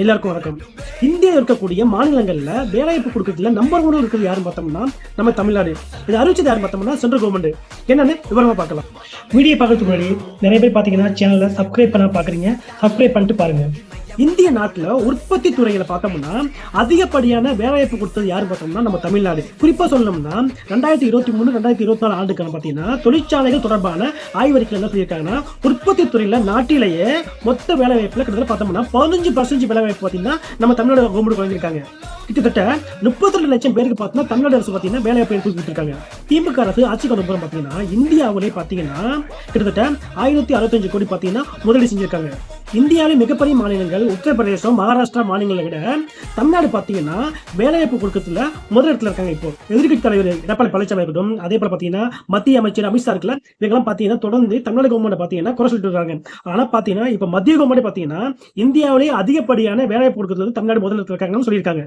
எல்லாருக்கும் வணக்கம். இந்தியா இருக்கக்கூடிய மாநிலங்களில் வேலைவாய்ப்பு கொடுக்கறதுல நம்பர் ஒன் இருக்கிறது யாருன்னு பார்த்தோம்னா நம்ம தமிழ்நாடு. இது அறிவிச்சது யாருன்னு பார்த்தோம்னா சென்ட்ரல் கவர்மெண்ட் என்னன்னு விவரமாக பார்க்கலாம். வீடியோ பார்க்கறதுக்கு முன்னாடி நிறைய பேர் பார்த்தீங்கன்னா சேனலை சப்ஸ்கிரைப் பண்ண பார்க்குறீங்க. சப்ஸ்கிரைப் பண்ணிட்டு பாருங்க. இந்திய நாட்டில் உற்பத்தி துறையில் பார்த்தோம்னா அதிகப்படியான வேலைவாய்ப்பு கொடுத்தது யாரு பார்த்தோம்னா நம்ம தமிழ்நாடு. குறிப்பாக சொல்லணும்னா ரெண்டாயிரத்தி இருபத்தி மூணு ரெண்டாயிரத்தி இருபத்தி நாலு ஆண்டுக்கான பார்த்தீங்கன்னா தொழிற்சாலைகள் தொடர்பான ஆய்வறிக்கை என்ன சொல்லியிருக்காங்கன்னா உற்பத்தி துறையில் நாட்டிலேயே மொத்த வேலைவாய்ப்பில் கிட்டத்தட்ட பார்த்தோம்னா பதினஞ்சு பர்சன்டேஜ் வேலைவாய்ப்பு பார்த்தீங்கன்னா நம்ம தமிழ்நாடு கவர்மெண்ட் வழங்கியிருக்காங்க கிட்டத்தட்ட முப்பத்தி ரெண்டு லட்சம் பேருக்கு பார்த்தீங்கன்னா தமிழ்நாடு அரசு பார்த்தீங்கன்னா வேலைவாய்ப்பு இருக்காங்க திமுக அரசு ஆட்சி கொண்டு போகிற பார்த்தீங்கன்னா இந்தியாவிலே பார்த்தீங்கன்னா கிட்டத்தட்ட ஆயிரத்தி அறுபத்தஞ்சு கோடி பார்த்தீங்கன்னா முதலீடு செஞ்சிருக்காங்க. இந்தியாவிலே மிகப்பெரிய மாநிலங்கள் உத்தரப்பிரதேசம் மகாராஷ்டிரா மாநிலங்களை விட தமிழ்நாடு பார்த்தீங்கன்னா வேலைவாய்ப்பு கொடுக்கறதுல முதல் இடத்துல இருக்காங்க இப்போ. எதிர்கட்சி தலைவர் எடப்பாடி பழனிசாமி இருக்கட்டும் அதே போல பார்த்தீங்கன்னா மத்திய அமைச்சர் அமித்ஷா இருக்கல இவங்கெல்லாம் பார்த்தீங்கன்னா தொடர்ந்து தமிழ்நாடு கவர்மெண்ட் பார்த்தீங்கன்னா குறை சொல்லிட்டு இருக்காங்க. ஆனால் பார்த்தீங்கன்னா இப்போ மத்திய கவர்மெண்ட் பார்த்தீங்கன்னா இந்தியாவிலேயே அதிகப்படியான வேலைவாய்ப்பு கொடுக்கறது தமிழ்நாடு முதல் இடத்துல இருக்காங்கன்னு சொல்லியிருக்காங்க.